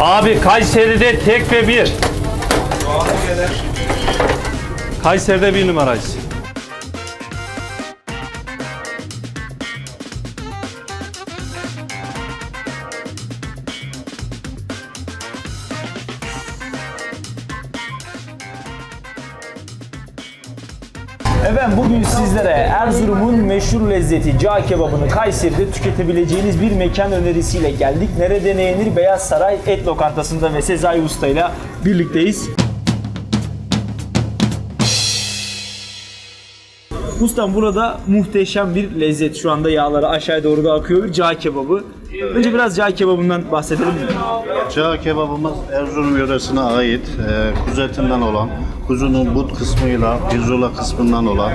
Abi Kayseri'de tek ve bir. Kayseri'de bir numarayız. Efendim bugün sizlere Erzurum'un meşhur lezzeti cağ kebabını Kayseri'de tüketebileceğiniz bir mekan önerisiyle geldik. Nerede ne yenir? Beyaz Saray Et Lokantası'nda ve Sezai Usta ile birlikteyiz. Ustam burada muhteşem bir lezzet. Şu anda yağları aşağıya doğru da akıyor. Bir cağ kebabı. Önce biraz cağ kebabından bahsedelim mi? Cağ kebabımız Erzurum yöresine ait e, kuzu etinden olan, kuzunun but kısmıyla, pirzola kısmından olan,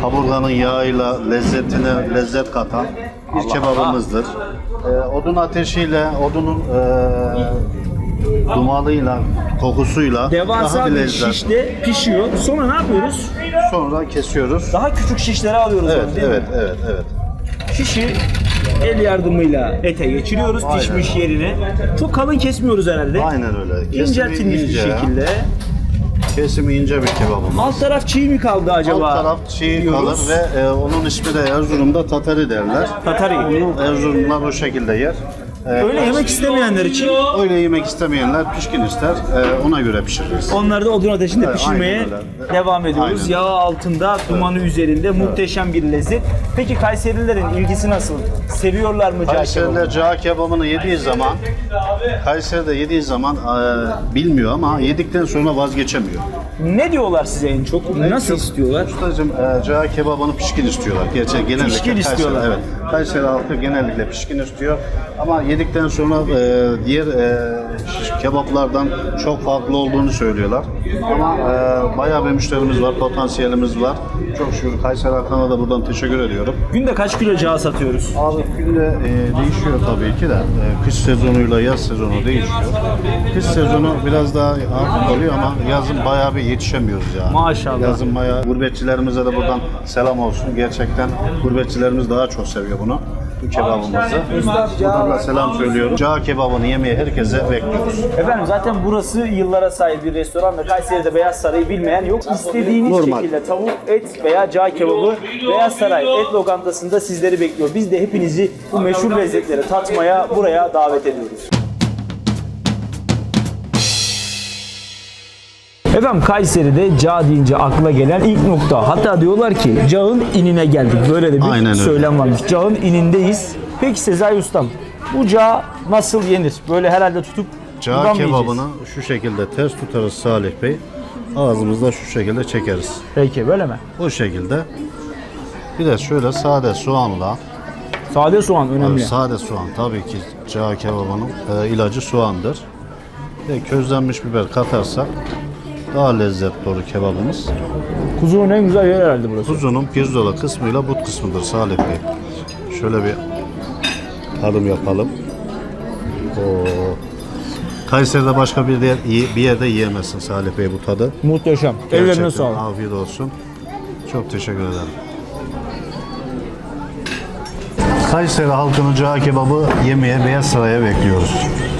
kaburganın yağıyla lezzetine lezzet katan bir kebabımızdır. E, odun ateşiyle, odunun e, dumanıyla, kokusuyla daha Devasa bir bir lezzet. şişte pişiyor. Sonra ne yapıyoruz? Sonra kesiyoruz. Daha küçük şişlere alıyoruz. Evet, onu, değil mi? evet, evet, evet. Şişi el yardımıyla ete geçiriyoruz Aynen. pişmiş yerine. Çok kalın kesmiyoruz herhalde. Aynen öyle. Kesimi İnceltilmiş bir ince ya. şekilde. Kesimi ince bir kebabımız. Alt taraf çiğ mi kaldı acaba? Alt taraf çiğ diyoruz. kalır ve e, onun ismi de Erzurum'da tatari derler. Tatari. Erzurumlar o şekilde yer. E, Öyle yemek istemeyenler için öyle yemek istemeyenler pişkin ister. e, ona göre pişiririz. onları da odun ateşinde Evet, pişirmeye aynen öyle. devam ediyoruz. Aynen. Yağ altında, dumanı üzerinde muhteşem bir lezzet. Peki Kayserilerin ilgisi nasıl? Seviyorlar mı cağ kebabı? Kayseri'de cağ kebabını yediği zaman Kayseri'de yediği zaman e, bilmiyor ama yedikten sonra vazgeçemiyor. Ne diyorlar size en çok? Nasıl istiyorlar? Ustacığım e, cağ kebabını pişkin istiyorlar. Gerçi genellikle Pişkin Kayseri- istiyorlar. Evet. Kayseri halkı genellikle pişkin istiyor. Ama yedikten sonra e, diğer e, kebaplardan çok farklı olduğunu söylüyorlar. Ama e, bayağı bir müşterimiz var, potansiyelimiz var. Çok şükür Kayseri halkına da buradan teşekkür ediyorum. Günde kaç kilo cağ satıyoruz? Abi günde e, değişiyor tabii ki de. E, kış sezonuyla yaz sezonu değişiyor. Kış sezonu biraz daha ağır oluyor ama yazın bayağı bir yetişemiyoruz yani. Maşallah. Yazın bayağı gurbetçilerimize de buradan selam olsun. Gerçekten gurbetçilerimiz daha çok seviyor bunu. Bu kebabımızı. Buradan da selam söylüyorum. Cağ kebabını yemeye herkese bekliyoruz. Efendim zaten burası yıllara sahip bir restoran ve Kayseri'de Beyaz Saray'ı bilmeyen yok. İstediğiniz Normal. şekilde tavuk, et veya cağ kebabı Beyaz Saray Et Lokantası'nda sizleri bekliyor. Biz de hepinizi bu meşhur lezzetleri tatmaya buraya davet ediyoruz. Efendim Kayseri'de cağ deyince akla gelen ilk nokta. Hatta diyorlar ki cağın inine geldik. Böyle de bir Aynen öyle. söylem varmış. Cağın inindeyiz. Peki Sezai Ustam bu cağ nasıl yenir? Böyle herhalde tutup Cağ kebabını şu şekilde ters tutarız Salih Bey. Ağzımızda şu şekilde çekeriz. Peki böyle mi? Bu şekilde. Bir de şöyle sade soğanla Sade soğan önemli. Tabii sade soğan tabii ki cağ kebabının e, ilacı soğandır. Ve közlenmiş biber katarsak daha lezzetli olur kebabımız. Kuzunun en güzel yeri herhalde burası. Kuzunun pirzola kısmıyla but kısmıdır Salih Bey. Şöyle bir tadım yapalım. Oo. Kayseri'de başka bir yer, bir yerde yiyemezsin Salih Bey bu tadı. Muhteşem. Ellerine Gerçekten sağlık. Afiyet olsun. Çok teşekkür ederim. Kayseri halkını cağ kebabı yemeye Beyaz Saray'a bekliyoruz.